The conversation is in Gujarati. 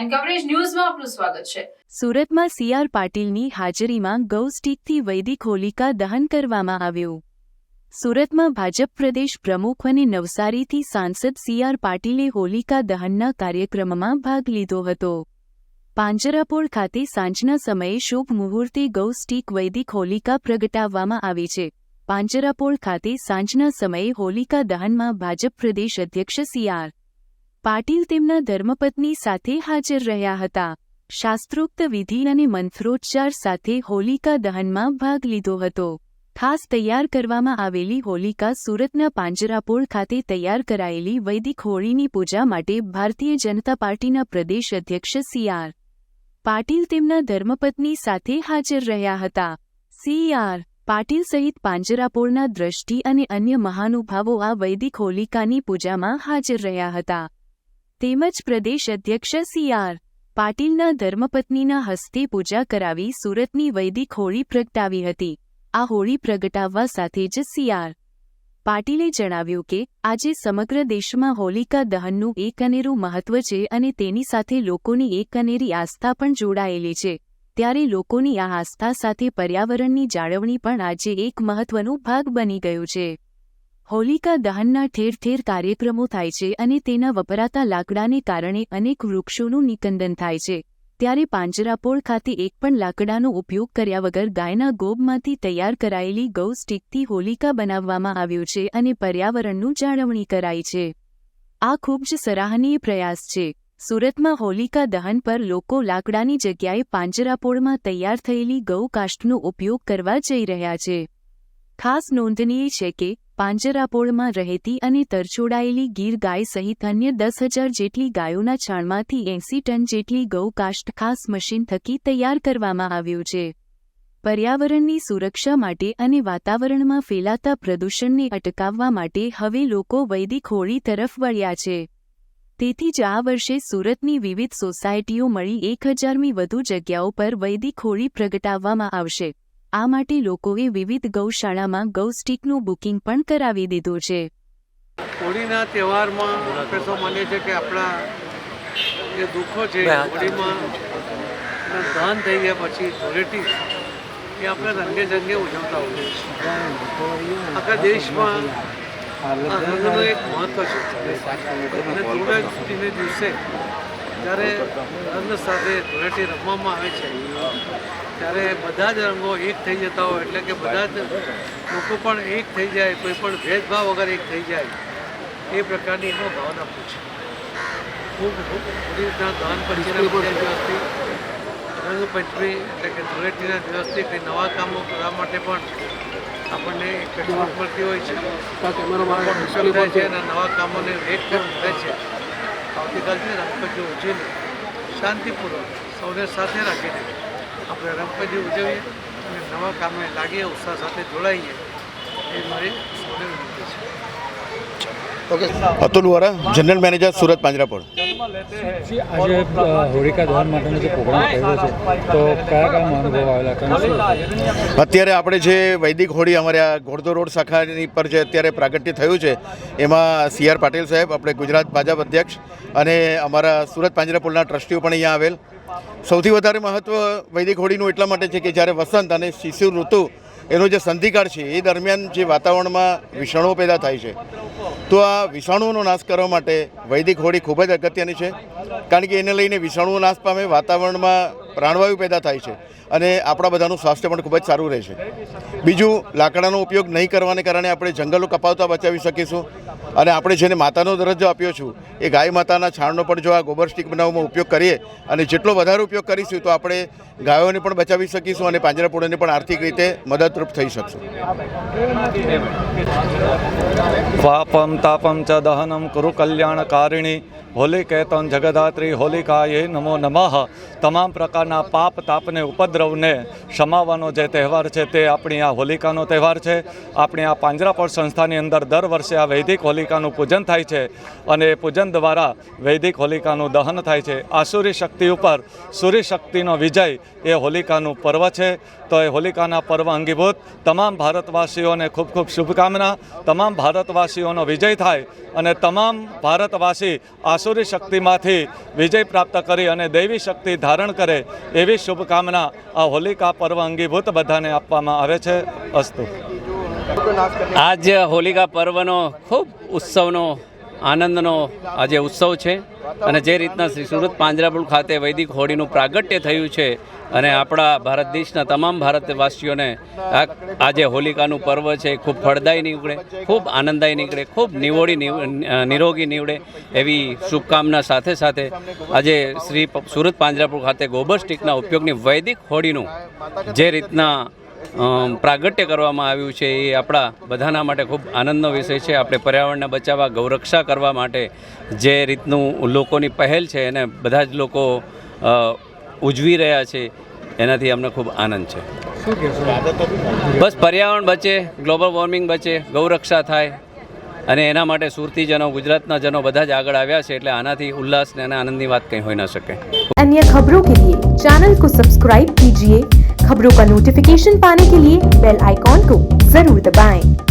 એન્ડ કવરેજ ન્યૂઝમાં આપનું સ્વાગત છે. સુરતમાં સીઆર પાટીલની હાજરીમાં ગૌ સ્ટીકથી વૈદિક હોલિકા દહન કરવામાં આવ્યું. સુરતમાં ભાજપ પ્રદેશ પ્રમુખ અને નવસારીથી સાંસદ સીઆર પાટીલે હોલિકા દહનના કાર્યક્રમમાં ભાગ લીધો હતો. પાંજરાપોળ ખાતે સાંજના સમયે શુભ મુહૂર્તે ગૌ સ્ટીક વૈદિક હોલિકા પ્રગટાવવામાં આવી છે. પાંજરાપોળ ખાતે સાંજના સમયે હોલિકા દહનમાં ભાજપ પ્રદેશ અધ્યક્ષ સીઆર પાટીલ તેમના ધર્મપત્ની સાથે હાજર રહ્યા હતા. શાસ્ત્રોક્ત વિધિ અને મંત્રોચ્ચાર સાથે હોલિકા દહનમાં ભાગ લીધો હતો. ખાસ તૈયાર કરવામાં આવેલી હોલિકા સુરતના પાંજરાપોળ ખાતે તૈયાર કરાયેલી વૈદિક હોળીની પૂજા માટે ભારતીય જનતા પાર્ટીના પ્રદેશ અધ્યક્ષ સીઆર પાટીલ તેમના ધર્મપત્ની સાથે હાજર રહ્યા હતા. સીઆર પાટીલ સહિત પાંજરાપોળના દ્રષ્ટિ અને અન્ય મહાનુભાવો આ વૈદિક હોલિકાની પૂજામાં હાજર રહ્યા હતા. તેમજ પ્રદેશ અધ્યક્ષ સીઆર પાટીલના ધર્મપત્નીના હસ્તે પૂજા કરાવી સુરતની વૈદિક હોળી પ્રગટાવી હતી. આ હોળી પ્રગટાવવા સાથે જ સીઆર પાટીલે જણાવ્યું કે, આજે સમગ્ર દેશમાં હોલિકા દહનનું એક અનેરું મહત્વ છે અને તેની સાથે લોકોની એક અનેરી આસ્થા પણ જોડાયેલી છે. ત્યારે લોકોની આ આસ્થા સાથે પર્યાવરણની જાળવણી પણ આજે એક મહત્વનો ભાગ બની ગયું છે. હોલિકા દહનના ઠેર ઠેર કાર્યક્રમો થાય છે અને તેના વપરાતા લાકડાને કારણે અનેક વૃક્ષોનું નિકંદન થાય છે. ત્યારે પાંજરાપોળ ખાતે એક પણ લાકડાનો ઉપયોગ કર્યા વગર ગાયના ગોબમાંથી તૈયાર કરાયેલી ગૌ સ્ટીકથી હોલિકા બનાવવામાં આવ્યું છે અને પર્યાવરણનું જાળવણી કરાઈ છે. આ ખૂબ જ સરાહનીય પ્રયાસ છે. સુરતમાં હોલિકા દહન પર લોકો લાકડાની જગ્યાએ પાંજરાપોળમાં તૈયાર થયેલી ગૌ કાષ્ઠનો ઉપયોગ કરવા જઈ રહ્યા છે. ખાસ નોંધનીય છે કે પાંજરાપોળમાં રહેતી અને તરછોડાયેલી ગીર ગાય સહિત અન્ય દસ હજાર જેટલી ગાયોના છાણમાંથી એંસી ટન જેટલી ગૌ કાષ્ઠ ખાસ મશીન થકી તૈયાર કરવામાં આવ્યું છે. પર્યાવરણની સુરક્ષા માટે અને વાતાવરણમાં ફેલાતા પ્રદૂષણને અટકાવવા માટે હવે લોકો વૈદિક હોળી તરફ વળ્યા છે. તેથી જ આ વર્ષે સુરતની વિવિધ સોસાયટીઓ મળી એક હજારમી વધુ જગ્યાઓ પર વૈદિક હોળી પ્રગટાવવામાં આવશે. આ માટે લોકોએ વિવિધ ગૌશાળામાં ગૌ સ્ટીકનું બુકિંગ પણ કરાવી દીધું છે. હોળીના તહેવારમાં આપણે સૌ માનીએ છીએ કે આપણા જે દુઃખો છે હોળીમાં એના થઈ ગયા પછી ધૂળેટી એ આપણે રંગે જંગે ઉજવતા હોઈએ છીએ. આખા દેશમાં એક મહત્ત્વ છે. અને ધૂળેટીને દિવસે જ્યારે રંગ સાથે ધૂળેટી રમવામાં આવે છે ત્યારે બધા જ રંગો એક થઈ જતા હોય એટલે કે બધા જ લોકો પણ એક થઈ જાય કોઈ પણ ભેદભાવ વગર એક થઈ જાય એ પ્રકારની એમાં ભાવના પૂછે ખૂબ ખૂબ રીતના દહન પંચમીના બીજા દિવસથી રંગપંચમી એટલે કે ધૂળેટીના દિવસથી કંઈ નવા કામો કરવા માટે પણ આપણને એક મળતી હોય છે. મુશ્કેલ છે અને નવા કામોને વેગ મળે છે. આવતીકાલથી રંગપંચમી ઉજવીને શાંતિપૂર્વક સૌને સાથે રાખીને આપણે રંગપંચમી ઉજવીએ અને નવા કામે લાગીએ, ઉત્સાહ સાથે જોડાઈએ એ મારી સૌને વિનંતી છે. Atul Vora general manager Surat Panjrapol. આજે હોળિકા દહન માટેનો જે પ્રોગ્રામ કર્યો છે તો કયા કયા અનુભવ આવેલા? અત્યારે આપણે જે વૈદિક હોળી અમારે આ ઘોડદો રોડ શાખાની પર જે અત્યારે પ્રાગટ્ય થયું છે એમાં સી આર પાટીલ સાહેબ આપણે ગુજરાત ભાજપ અધ્યક્ષ અને અમારા સુરત પાંજરાપોળના ટ્રસ્ટીઓ પણ અહીંયા આવેલ. સૌથી વધારે મહત્ત્વ વૈદિક હોળીનું એટલા માટે છે કે જ્યારે વસંત અને શિશુ ઋતુ એનો જે સંધિકાળ છે, એ દરમિયાન જે વાતાવરણમાં વિષાણુઓ પેદા થાય છે, તો આ વિષાણુઓનો નાશ કરવા માટે વૈદિક હોળી ખૂબ જ અગત્યની છે. કારણ કે એને લઈને વિષાણુઓ નાશ પામે, વાતાવરણમાં પ્રાણવાયુ પેદા થાય છે અને આપણા બધાનું સ્વાસ્થ્ય પણ ખૂબ જ સારું રહે છે. બીજું, લાકડાનો ઉપયોગ નહીં કરવાને કારણે આપણે જંગલો કપાવતા બચાવી શકીશું. અને આપણે જેને માતાનો દરજ્જો આપ્યો છું, એ ગાય માતાના છાણનો પણ જો આ ગોબર સ્ટીક બનાવવામાં ઉપયોગ કરીએ અને જેટલો વધારે ઉપયોગ કરીશું, તો આપણે ગાયોને પણ બચાવી શકીશું અને પાંજરાપોળોને પણ આર્થિક રીતે મદદરૂપ થઈ શકશું. પાપમ તાપમ ચ દહનમ કુરુ કલ્યાણકારિણી હોલિકેતન જગદાત્રી હોલિકાએ નમો નમઃ તમામ પ્રકારના બધાના પાપ તાપને, ઉપદ્રવને સમાવવાનો જે તહેવાર છે તે આપણી આ હોલિકાનો તહેવાર છે. આપણી આ પાંજરાપોળ સંસ્થાની અંદર દર વર્ષે આ વૈદિક હોલિકાનું પૂજન થાય છે અને એ પૂજન દ્વારા વૈદિક હોલિકાનું દહન થાય છે. આસુરી શક્તિ ઉપર સૂર્ય શક્તિનો વિજય એ હોલિકાનું પર્વ છે. તો એ હોલિકાના પર્વ અંગીભૂત તમામ ભારતવાસીઓને ખૂબ ખૂબ શુભકામના, તમામ ભારતવાસીઓનો વિજય થાય અને તમામ ભારતવાસી આસુરી શક્તિમાંથી વિજય પ્રાપ્ત કરી અને દૈવી શક્તિ ધારણ કરે એવી શુભકામના આ હોલિકા પર્વ અંગીભૂત બધાને આપવામાં આવે છે. અસ્તુ. આજ હોલિકા પર્વનો ખૂબ ઉત્સવનો આનંદનો આજે ઉત્સવ છે અને જે રીતના શ્રી સુરત પાંજરાપુર ખાતે વૈદિક હોળીનું પ્રાગટ્ય થયું છે અને આપણા ભારત દેશના તમામ ભારતવાસીઓને આજે હોલિકાનું પર્વ છે, ખૂબ ફળદાયી નીવડે, ખૂબ આનંદદાયી નીકળે ખૂબ નિવોડી નિવ- નિરોગી નીવડે એવી શુભકામના સાથે સાથે આજે શ્રી સુરત પાંજરાપુર ખાતે ગોબર સ્ટીકના ઉપયોગની વૈદિક હોળીનું જે રીતના પ્રાગટ્ય કરવામાં આવ્યું છે એ આપણા બધાના માટે ખૂબ આનંદનો વિષય છે. આપણે પર્યાવરણને બચાવવા ગૌરક્ષા કરવા માટે જે રીતનું લોકોની પહેલ છે એને બધા જ લોકો ઉજવી રહ્યા છે એનાથી અમને ખૂબ આનંદ છે. બસ પર્યાવરણ બચે ગ્લોબલ વોર્મિંગ બચે ગૌરક્ષા થાય. અને એના માટે સુરતીજનો ગુજરાતના જનો બધા જ આગળ આવ્યા છે એટલે આનાથી ઉલ્લાસ અને આનંદની વાત કંઈ હોઈ ન શકે अन्य खबरों के लिए चैनल को सब्सक्राइब कीजिए खबरों का नोटिफिकेशन पाने के लिए बेल आइकॉन को जरूर दबाएं।